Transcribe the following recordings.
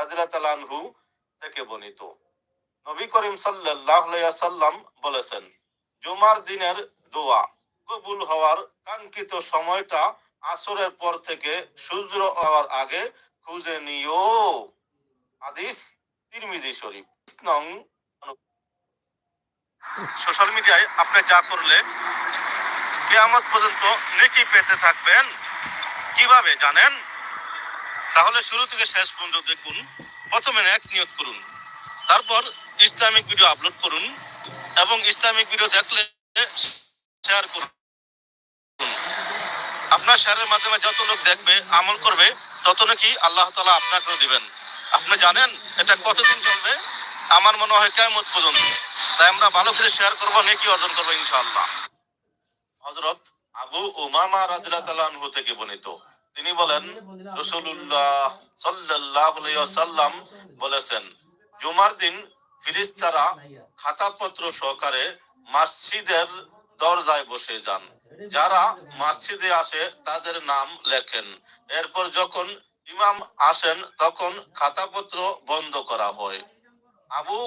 রাদিয়াল্লাহু থেকে বর্ণিত। নবী করিম সাল্লাম বলেছেন, জুমার দিনের দোয়া কবুল হওয়ার কাঙ্ক্ষিত সময়টা আসরের পর থেকে সূর্য হওয়ার আগে খুঁজে নিও। হাদিস তিরমিজি শরীফ। নং সোশ্যাল মিডিয়ায় আপনি যা করলে কিয়ামত পর্যন্ত নেকি পেতে থাকবেন। কীভাবে জানেন? তাহলে শুরু থেকে শেষ পর্যন্ত দেখুন। প্রথমে এক নিয়োগ করুন। তারপর ইসলামিক ভিডিও আপলোড করুন এবং ইসলামিক ভিডিও দেখলে শেয়ার করুন। আপনার শেয়ারের মাধ্যমে যত লোক দেখবে, আমল করবে, তত নাকি আল্লাহ তালা আপনাকেও দিবেন। আপনি জানেন এটা কতদিন চলবে? আমার মনে হয় কেমন পর্যন্ত। তাই আমরা ভালো করে শেয়ার করব, নেকি অর্জন করব ইনশাআল্লাহ। হজরত আবু উমামা রাদিয়াল্লাহু থেকে বর্ণিত। তিনি বলেন রসুল্লাহ বলেছেন, জুমার দিন ফিরিস্তারা খাতাপত্র সহকারে দরজায় বসে যান। যারা আসে তাদের নাম লেখেন। এরপর যখন ইমাম আসেন, তখন খাতাপত্র বন্ধ করা হয়। আবু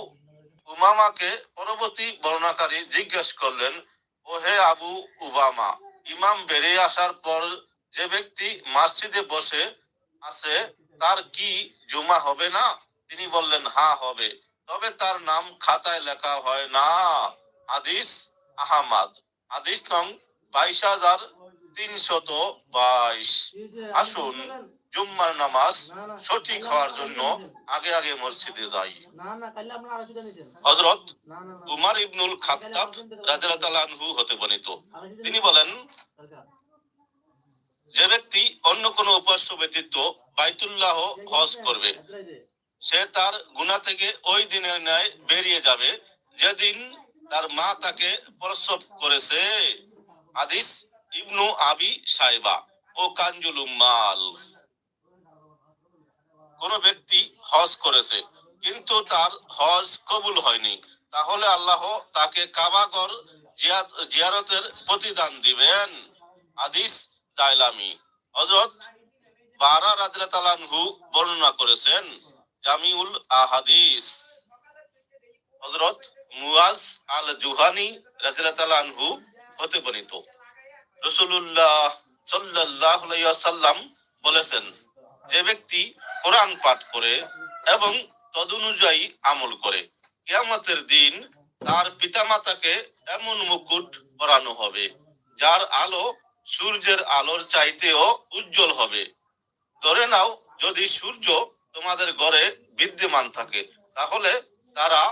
উমামাকে পরবর্তী বর্ণাকারী জিজ্ঞেস করলেন ও হে আবু উবামা ইমাম বেরিয়ে আসার পর যে ব্যক্তি মসজিদে বসে আছে, তার কি জুমা হবে না? তিনি বললেন, হা, হবে। তবে তার নাম খাতায় লেখা হয় না। হাদিস আহমাদ। হাদিস নং বাইশ হাজার তিনশত বাইশ। আসুন, জুম্মার নামাজ সঠিক হওয়ার জন্য আগে আগে মসজিদে যাই। হজরত উমার ইবনুল খাত্তাব আনহু হতে বর্ণিত। তিনি বলেন যে ব্যক্তি অন্য কোনো উপাস্য ব্যতীত বাইতুল্লাহ হজ করবে, সে তার গুনাহ থেকে ওই দিনের ন্যায় বেরিয়ে যাবে যেদিন তার মা তাকে প্রসব করেছে। হাদিস ইবনু আবি সাইবা ও কাঞ্জুল উম্মাল। কোন ব্যক্তি হজ করেছে, কিন্তু তার হজ কবুল হয়নি, তাহলে আল্লাহ তাকে কাবাগর জিয়া- জিয়ারতের প্রতিদান দিবেন। হাদিস দাইলামি হযরত বারা রাদিয়াল্লাহু বর্ণনা করেছেন, জামিউল আহাদিস। হযরত মুয়াজ আল জুহানি রাদিয়াল্লাহু হতে বর্ণিত। সাল্লাল্লাহু বলেছেন, যে ব্যক্তি কোরআন পাঠ করে এবং তদনুযায়ী আমল করে, কিয়ামতের দিন তার পিতামাতাকে এমন মুকুট পরানো হবে, যার আলো সূর্যের আলোর চাইতেও উজ্জ্বল হবে। ধরে নাও, যদি সূর্য তোমাদের ঘরে বিদ্যমান থাকে, তাহলে তারা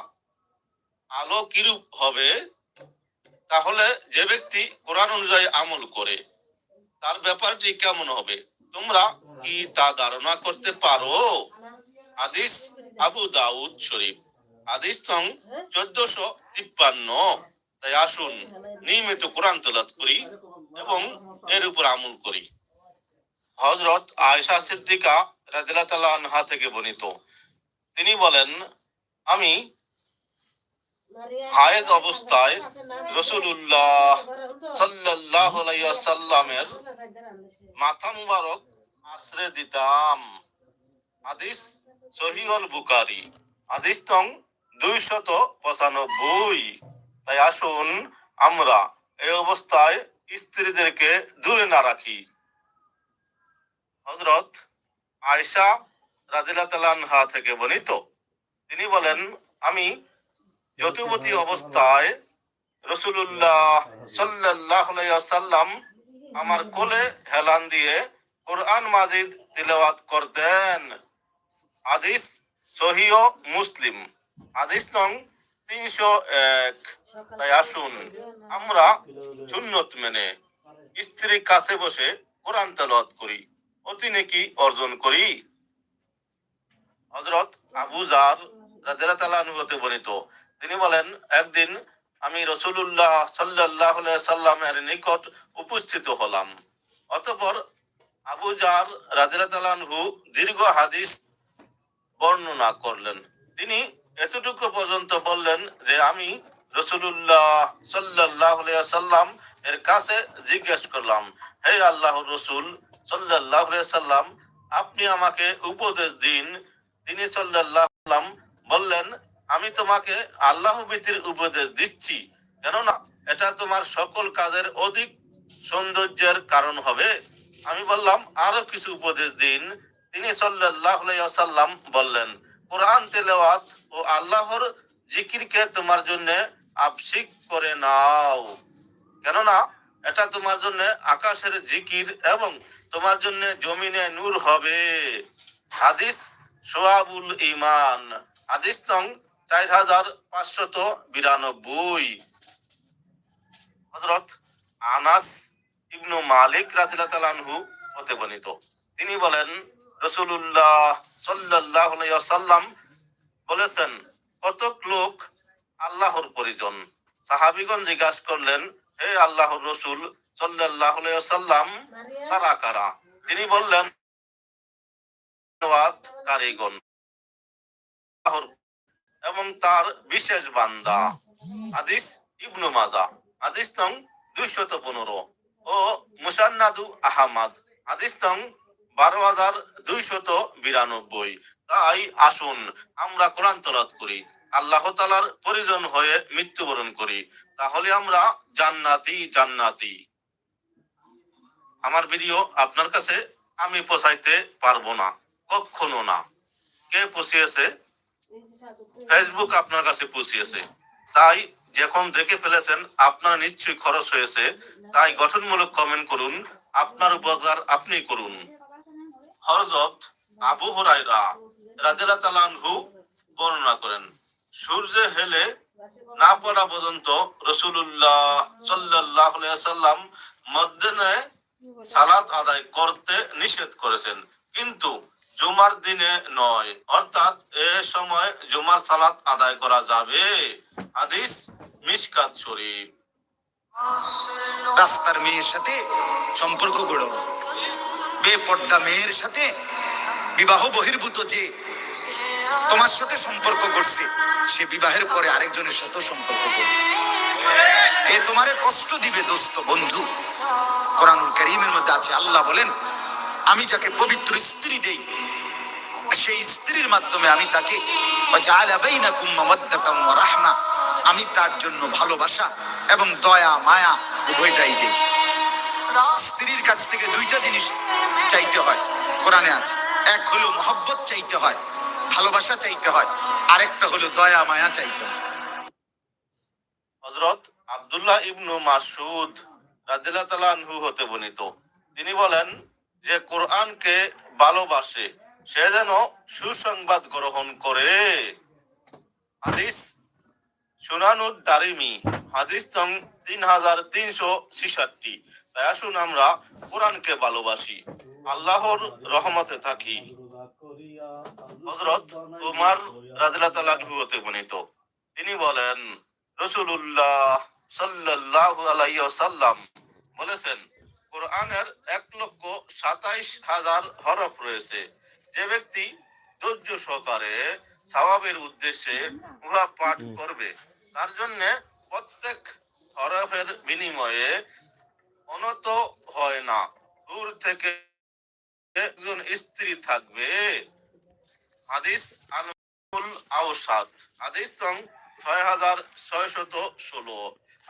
আলো কিরূপ হবে? তাহলে যে ব্যক্তি কোরআন অনুযায়ী আমল করে, তার ব্যাপারটি কেমন হবে? তোমরা কি তা ধারণা করতে পারো? আদিস আবু দাউদ শরীফ। আদিস নং চোদ্দশো তিপ্পান্ন। তাই আসুন, নিয়মিত কোরআন তোলাত করি। এবং এর উপর আমল করি। হজরত আয়সা সিদ্দিকা রাদিয়াল্লাহু আনহা থেকে বর্ণিত। তিনি বলেন, আমি হায়েজ অবস্থায় মাথা মুবারক আশ্রে দিতাম। হাদিস সহিউল বুকারি হাদিস নং দুইশত পঁচানব্বই। তাই আসুন আমরা এই অবস্থায় স্ত্রীদেরকে দূরে না রাখি। হজরত আয়সা রাদিল্লাহা থেকে বর্ণিত। তিনি বলেন, আমি যতুবতী অবস্থায় রসুল্লাহ সাল্লাহ সাল্লাম আমার কোলে হেলান দিয়ে কোরআন মাজিদ তিলাওয়াত করতেন। হাদিস সহিহ মুসলিম। হাদিস নং তিনশো এক। তাই আসুন, আমরা সুন্নত মেনে স্ত্রীর কাছে বসে কোরআন করি। অতি নেকি অর্জন করি। হযরত আবু জার তিনি বলেন, একদিন আমি রসুল্লাহ আলাইহি সাল্লামের নিকট উপস্থিত হলাম। অতঃপর আবু জার তাআলা আনহু দীর্ঘ হাদিস বর্ণনা করলেন। তিনি এতটুকু পর্যন্ত বললেন যে আমি রসুল্লাহ সাল্লাহ সাল্লাম এর কাছে জিজ্ঞেস করলাম, হে আল্লাহ রসুল সাল্লাহ সাল্লাম, আপনি আমাকে উপদেশ দিন। তিনি সাল্লাল্লাহু আলাইহি বললেন, আমি তোমাকে আল্লাহ ভীতির উপদেশ দিচ্ছি, কেননা এটা তোমার সকল কাজের অধিক সৌন্দর্যের কারণ হবে। আমি বললাম, আরও কিছু উপদেশ দিন। তিনি সাল্লাল্লাহু সাল্লাম বললেন, কোরআন তেলাওয়াত আল্লাহর জিকিরকে তোমার জন্য আবশিক করে নাও। কেননা, এটা তোমার জন্য আকাশের জিকির এবং তোমার জন্য জমিনে নূর হবে। হাদিস সোয়াবুল ইমান হাদিস নং চার হাজার পাঁচশত বিরানব্বই। হজরত আনাস ইবনু মালিক রাদিল্লাহু হতে বর্ণিত। তিনি বলেন রসুল্লাহ সাল্লাহ সাল্লাম বলেছেন, কতক লোক আল্লাহর পরিজন। সাহাবিগণ জিজ্ঞাসা করলেন, হে আল্লাহর রসুল সাল্লাহ সাল্লাম কারা কারা? তিনি বললেন কারিগণ এবং তার বিশেষ বান্দা। আদিস ইবনু মাজা হাদিস নং দুইশত পনেরো। ও মুসান্নাদু আহমদ, হাদিস নং বারো হাজার দুইশত বিরানব্বই। তাই আসুন, আমরা কোরআন তলাত করি, আল্লাহ তালার পরিজন হয়ে মৃত্যুবরণ করি, তাহলে আমরা জান্নাতি জান্নাতি। আমার ভিডিও আপনার কাছে আমি পৌঁছাইতে পারব না কখনো না। কে পৌঁছিয়েছে? ফেসবুক আপনার কাছে পৌঁছিয়েছে। তাই যখন দেখে ফেলেছেন, আপনার নিশ্চয়ই খরচ হয়েছে। তাই গঠনমূলক কমেন্ট করুন, আপনার উপকার আপনি করুন। হরজত আবু হরাইরা রাদিয়াল্লাহু তাআলা আনহু বর্ণনা করেন, সূর্য হেলে না পড়া পর্যন্ত রসুল্লাহ আলাইহি সাল্লাম মধ্যে সালাত আদায় করতে নিষেধ করেছেন। কিন্তু জুমার দিনে নয়, অর্থাৎ এ সময় জুমার সালাত আদায় করা যাবে। হাদিস মিশকাত শরীফ। রাস্তার মেয়ের সাথে সম্পর্ক গড়ো বেপর্দা মেয়ের সাথে বিবাহ বহির্ভূত যে তোমার সাথে সম্পর্ক করছে। সে বিবাহের পরে আরেকজনের সাথে সম্পর্ক করবে। এ তোমারে কষ্ট দিবে দোস্ত বন্ধু? কোরআনুল করিমের মধ্যে আছে, আল্লাহ বলেন, আমি যাকে পবিত্র স্ত্রী দেই, সেই স্ত্রীর মাধ্যমে আমি তাকে আমি তার জন্য ভালোবাসা এবং দয়া, মায়া উভয়টাই দেই। স্ত্রীর কাছ থেকে দুইটা জিনিস চাইতে হয়। কোরআনে আছে, এক হলো মহব্বত চাইতে হয় ভালোবাসা চাইতে হয়। আরেকটা হলো দয়া, মায়া চাইতে হয়। হজরত আব্দুল্লাহ ইবনু মাসুদ রাদিল্লাহ তাআলা আনহু হতে বর্ণিত। তিনি বলেন, যে কোরআনকে ভালোবাসে, সে যেন সুসংবাদ গ্রহণ করে। হাদিস সুনানুদ দারিমি, হাদিস নং তিন হাজার তিনশো ছিষট্টি। তাই আসুন আমরা কোরআনকে ভালোবাসি, আল্লাহর রহমতে থাকি। হজরত উমার হতে তিনি বলেন বলেছেন, কোরআনের এক লক্ষ সাতাইশ হাজার হরফ রয়েছে। যে ব্যক্তি ধৈর্য সহকারে উদ্দেশ্যে উহা পাঠ করবে, তার জন্য প্রত্যেক হরফের বিনিময়ে অনত হয় না। দূর থেকে একজন স্ত্রী থাকবে। হাদিস আলমুল আওসাদ। হাদিস ছয় হাজার ষোলো।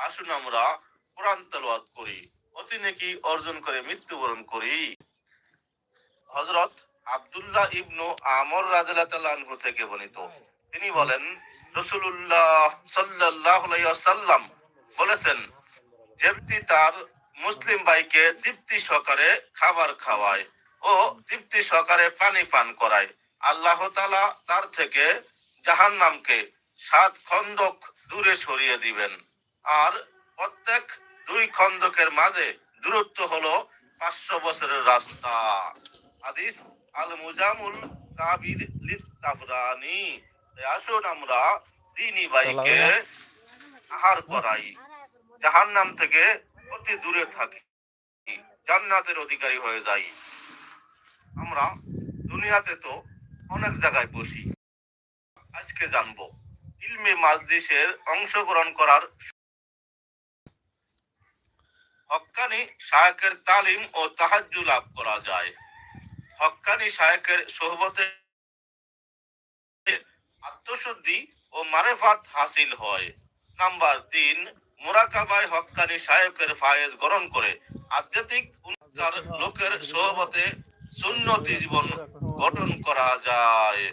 আসুন আমরা কোরআন তেলাওয়াত করি। অতি নেকি অর্জন করে মৃত্যুবরণ করি। হজরত আব্দুল্লাহ ইবনু আমর থেকে বর্ণিত। তিনি বলেন রসুল্লাহ বলেছেন, যে ব্যক্তি তার মুসলিম ভাইকে তৃপ্তি সহকারে খাবার খাওয়ায় ও তৃপ্তি সহকারে পানি পান করায় আল্লাহ তালা তার থেকে জাহান্নামকে সাত খন্দক দূরে সরিয়ে দিবেন। আর প্রত্যেক দুই খন্দকের মাঝে দূরত্ব হলো পাঁচশো বছরের রাস্তা। হাদিস আল মুজামুল কাবির লিত তাবরানি আসুন আমরা দিনী ভাইকে আহার করাই। জাহান্নাম থেকে অতি দূরে থাকি, জান্নাতের অধিকারী হয়ে যাই। আমরা দুনিয়াতে তো অনেক জায়গায় বসি। আজকে জানব, ইলমে মাজলিসের অংশগ্রহণ করার হক্কানি শায়কের তালিম ও তাহাজ্জু লাভ করা যায়। হক্কানি শায়কের সোহবতে আত্মশুদ্ধি ও মারেফাত হাসিল হয়। নাম্বার তিন, মুরাকাবায় হক্কানি সাহেবের ফায়েজ গ্রহণ করে। আধ্যাত্মিক লোকের সোহবতে সুন্নতি জীবন গঠন করা যায়।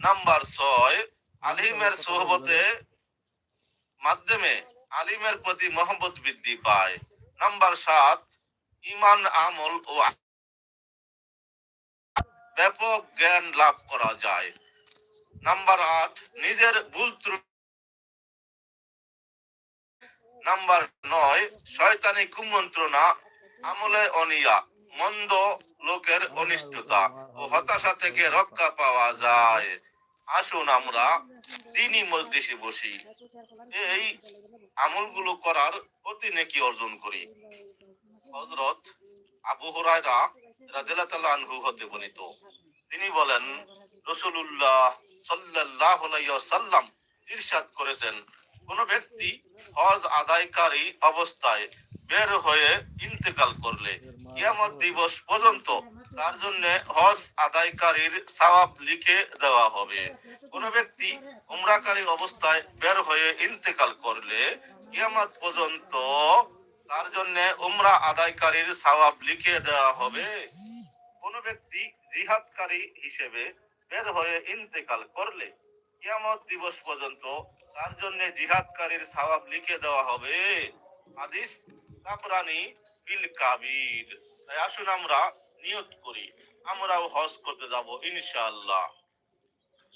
নাম্বার ছয়, আলিমের সোহবতে মাধ্যমে আলিমের প্রতি মহব্বত বৃদ্ধি পায়। নাম্বার সাত, ইমান, আমল ও ব্যাপক জ্ঞান লাভ করা যায়। নাম্বার আট, নিজের ভুল নাম্বার নয়, শয়তানি কুমন্ত্রণা আমলে অনিয়া, মন্দ লোকের অনিষ্টতা ও হতাশা থেকে রক্ষা পাওয়া যায়। আসুন আমরা দিনই মজলিসে বসি। এই আমলগুলো করার অতি নেকি অর্জন করি। হযরত আবু হুরায়রা রাদিয়াল্লাহু তাআলা আনহু হতে বর্ণিত। তিনি বলেন রাসূলুল্লাহ সাল্লাল্লাহু আলাইহি ওয়াসাল্লাম ইরশাদ করেছেন। কোন ব্যক্তি হজ আদায়কারী অবস্থায় বের হয়ে ইন্তেকাল করলে কিয়ামত দিবস পর্যন্ত তার জন্য হজ আদায়কারীর সওয়াব লিখে দেওয়া হবে। কোন ব্যক্তি উমরাকারী অবস্থায় বের হয়ে ইন্তেকাল করলে কিয়ামত পর্যন্ত তার জন্য উমরা আদায়কারীর সওয়াব লিখে দেওয়া হবে। কোন ব্যক্তি জিহাদকারী হিসেবে বের হয়ে ইন্তেকাল করলে কিয়ামত দিবস পর্যন্ত তার জন্য জিহাদকারীর সওয়াব লিখে দেওয়া হবে। হাদিস তাবরানি ফিল কাবির। তাই আসুন আমরা নিয়ত করি আমরাও হজ করতে যাব ইনশাআল্লাহ।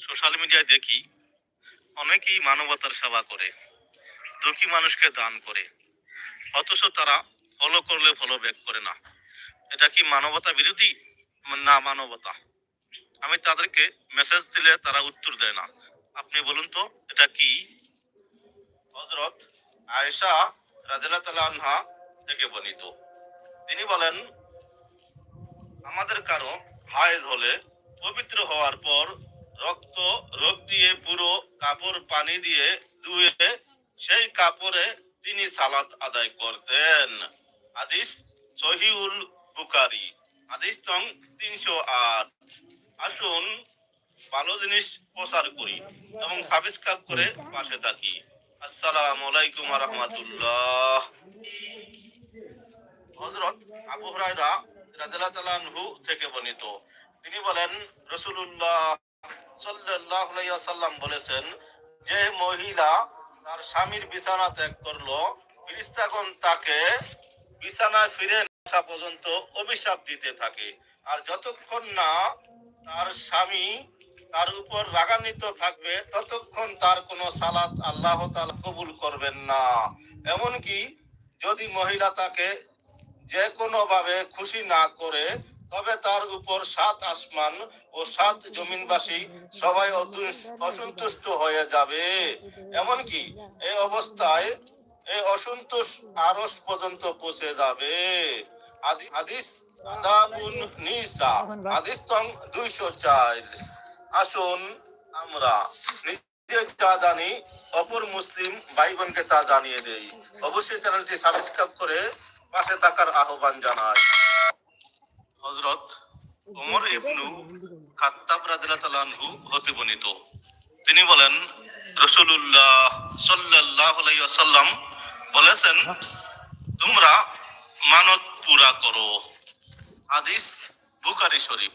সোশ্যাল মিডিয়ায় দেখি অনেকেই মানবতার সেবা করে দুঃখী মানুষকে দান করে অথচ তারা ফলো করলে ফলো ব্যাক করে না। এটা কি মানবতা বিরোধী? না মানবতা। আমি তাদেরকে মেসেজ দিলে তারা উত্তর দেয় না। আপনি বলুন তো এটা কি? হজরত আয়েশা তাআলা আনহা থেকে বর্ণিত। তিনি বলেন আমাদের কারও হায়েজ হলে পবিত্র হওয়ার পর রক্ত, রোগ দিয়ে পুরো কাপড় পানি দিয়ে ধুয়ে সেই কাপড়ে তিনি সালাত আদায় করতেন। হাদিস সহিউল বুকারি হাদিস তং তিনশো আট। আসুন ভালো জিনিস প্রচার করি এবং সাবস্ক্রাইব করে পাশে থাকি। আসসালামু আলাইকুম রহমতুল্লাহ। হজরত আবু হুরায়রা আনহু থেকে বর্ণিত। তিনি বলেন, রাসূলুল্লাহ সাল্লাল্লাহু আলাইহি বলেছেন, যে মহিলা তার স্বামীর বিছানা ত্যাগ করল, ফিরিস্তাগণ তাকে বিছানায় ফিরে আসা পর্যন্ত অভিশাপ দিতে থাকে। আর যতক্ষণ না তার স্বামী তার উপর রাগান্বিত থাকবে, ততক্ষণ তার কোনো সালাত আল্লাহ তাআলা কবুল করবেন না। এমনকি যদি মহিলা তাকে যে কোনো ভাবে খুশি না করে, তবে তার উপর সাত আসমান ও সাত জমিনবাসী সবাই অসন্তুষ্ট হয়ে যাবে। এমনকি এই অবস্থায় এই অসন্তোষ আরস পর্যন্ত পৌঁছে যাবে। আদি- হাদিস আদাবুন নিসা। হাদিস তং দুইশো চার। আসুন আমরা নিজে যা জানি, অপর মুসলিম ভাই বোনকে তা জানিয়ে দেই। অবশ্যই চ্যানেলটি সাবস্ক্রাইব করে পাশে থাকার আহ্বান জানাই। হযরত ওমর ইবনু খাত্তাব রাদিয়াল্লাহু হতে তিনি বলেন সাল্লাল্লাহু আলাইহি ওয়াসাল্লাম বলেছেন, তোমরা মানত পুরা করো। হাদিস বুখারী শরীফ।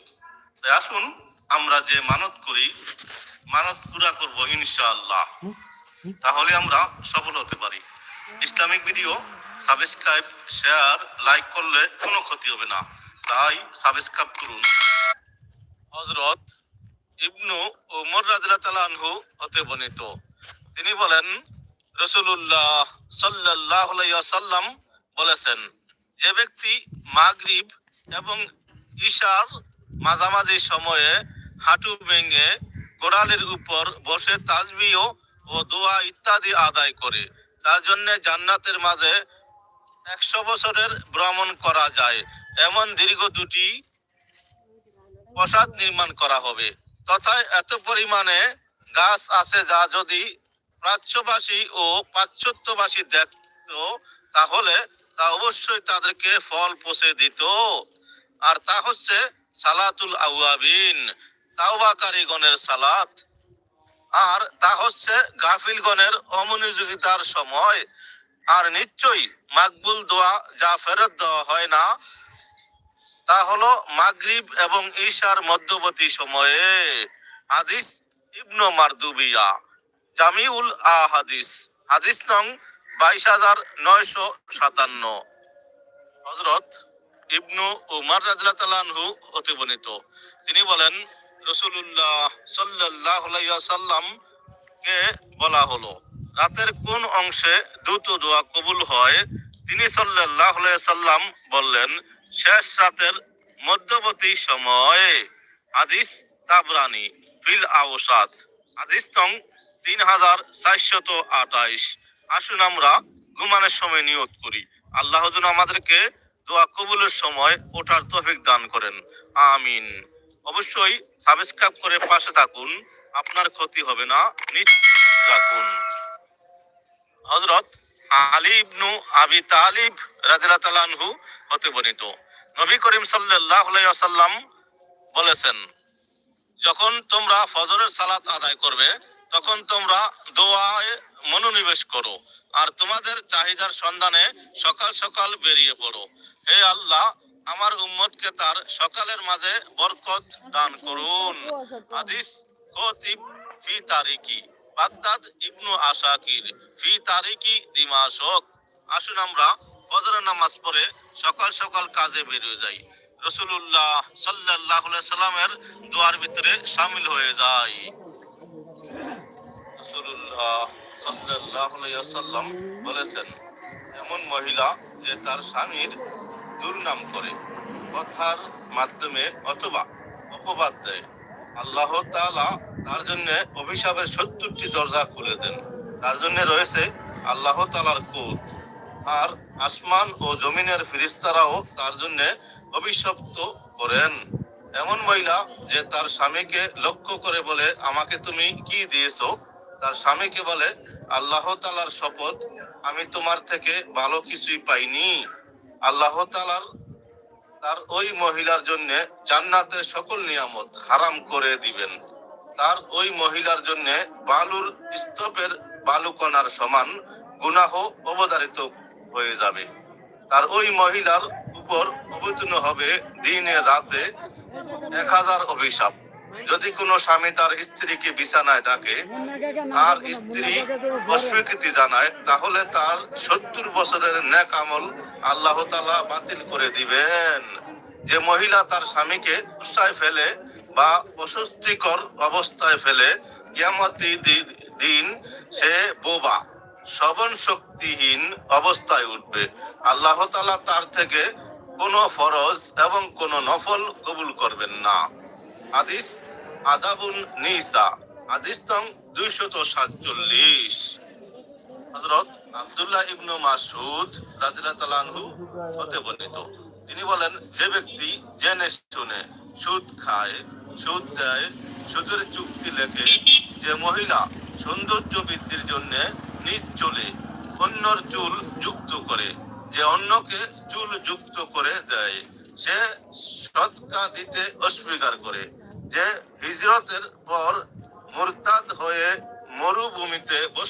তাই আসুন, আমরা যে মানত করি, মানত পুরা করব ইনশাআল্লাহ। তাহলে আমরা সফল হতে পারি। Islamic video, subscribe, share, like করলে কোনো ক্ষতি হবে না। তাই সাবস্ক্রাইব করুন। হযরত ইবনু তাআলা আনহু হতে বর্ণিত। তিনি বলেন, রাসূলুল্লাহ সাল্লাল্লাহু আলাইহি ওয়াসাল্লাম বলেছেন, যে ব্যক্তি মাগরিব এবং ঈশার মাঝামাঝি সময়ে হাঁটু ভেঙে কোড়ালের উপর বসে তাজবিহ ও দোয়া ইত্যাদি আদায় করে তার জন্য জান্নাতের মাঝে একশো বছরের ভ্রমণ করা যায়। এমন দীর্ঘ দুটি প্রসাদ নির্মাণ করা হবে। তথা এত পরিমাণে গাছ আছে যা যদি প্রাচ্যবাসী ও পাশ্চাত্যবাসী দেখত, তাহলে তা অবশ্যই তাদেরকে ফল পৌঁছে দিত। আর তা হচ্ছে সালাতুল আউয়াবিন তাওবাকারীগণের সালাত। আর তা হচ্ছে গাফিলগণের অমনোযোগিতার সময়। আর নিশ্চয়ই মাকবুল দোয়া যা ফেরত দেওয়া হয় না, তা হলো মাগরিব এবং ঈশার মধ্যবর্তী সময়ে। হাদিস ইবনু মারদুবিয়া, জামিউল আহাদিস। হাদিস নং বাইশ হাজার নয়শো সাতান্ন। হজরত ইবনু উমার রাজু হতে বর্ণিত তিনি বলেন রসুল্লাহ সাল্লাহ কে বলা হলো? রাতের কোন অংশে দ্রুত দোয়া কবুল হয়? তিনি সাল্লাহ সাল্লাম বললেন, শেষ রাতের মধ্যবর্তী সময়ে। হাদিস তাবরানি ফিল আওসাদ হাদিস নং তিন হাজার চারশত আঠাইশ। আসুন আমরা ঘুমানোর সময় নিয়ত করি। আল্লাহ আমাদেরকে দোয়া কবুলের সময় ওঠার তৌফিক দান করেন। আমিন। অবশ্যই সাবস্ক্রাইব করে পাশে থাকুন। আপনার ক্ষতি হবে না রাখুন। হজরত আবি তালিব হতে বর্ণিত। নবী করিম ওয়াসাল্লাম বলেছেন, যখন তোমরা ফজরের সালাত আদায় করবে, তখন তোমরা দোয়ায় মনোনিবেশ করো আর তোমাদের চাহিদার সন্ধানে সকাল সকাল বেরিয়ে পড়ো। হে আল্লাহ আমার উম্মতকে তার সকালের মাঝে বরকত দান করুন। হাদিস, খতিব ফি তারিকি বাগদাদ ইবনু আশাকির, ফি তারিকি দিমাশক। আসুন আমরা ফজরের নামাজ পড়ে সকাল সকাল কাজে বেরিয়ে যাই। রসুল্লাহ সাল্লাহ সাল্লামের দোয়ার ভিতরে সামিল হয়ে সাল্লাহ সাল্লাম বলেছেন, এমন মহিলা যে তার স্বামীর দুর্নাম করে। কথার মাধ্যমে অথবা অপবাদ দেয়। আল্লাহ তাআলা তার জন্য অভিশাপের সত্তরটি দরজা খুলে দেন। তার জন্য রয়েছে আল্লাহ তালার কোদ। আর আসমান ও জমিনের ফিরিস্তারাও তার জন্য অভিশপ্ত করেন। এমন মহিলা যে তার স্বামীকে লক্ষ্য করে বলে, আমাকে তুমি কি দিয়েছ? তার স্বামীকে বলে, আল্লাহ তালার শপথ আমি তোমার থেকে ভালো কিছুই পাইনি। আল্লাহ তার ওই মহিলার জন্য জান্নাতের সকল নিয়ামত হারাম করে দিবেন। তার ওই মহিলার জন্য বালুর স্তূপের বালুকণার সমান গুনাহ অবধারিত হয়ে যাবে। তার ওই মহিলার উপর অবতীর্ণ হবে দিনে রাতে এক হাজার অভিশাপ। যদি কোনো স্বামী তার স্ত্রীকে বিছানায় ডাকে আর স্ত্রী অস্বীকৃতি জানায়, তাহলে তার সত্তর বছরের ন্যাক আমল আল্লাহ তালা বাতিল করে দিবেন। যে মহিলা তার স্বামীকে উৎসায় ফেলে বা অস্বস্তিকর অবস্থায় ফেলে, কিয়ামতি দিন সে বোবা, শ্রবণ শক্তিহীন অবস্থায় উঠবে। আল্লাহ তালা তার থেকে কোনো ফরজ এবং কোনো নফল কবুল করবেন না। হাদিস আদাবুন নিসা। আদিস্তং নং দুইশত সাতচল্লিশ। হজরত আবদুল্লাহ ইবনু মাসুদ রাজিলাতালানহু হতে বর্ণিত। তিনি বলেন, যে ব্যক্তি জেনে শুনে সুদ খায়, সুদ দেয়, সুদের চুক্তি লেখে, যে মহিলা সৌন্দর্য বৃদ্ধির জন্য নিজ চলে অন্যর চুল যুক্ত করে, যে অন্যকে চুল যুক্ত করে দেয়, সে সৎকা দিতে অস্বীকার করে। যে হিজরতের পর মুরতাদ হয়ে মরুভূমিতে বসে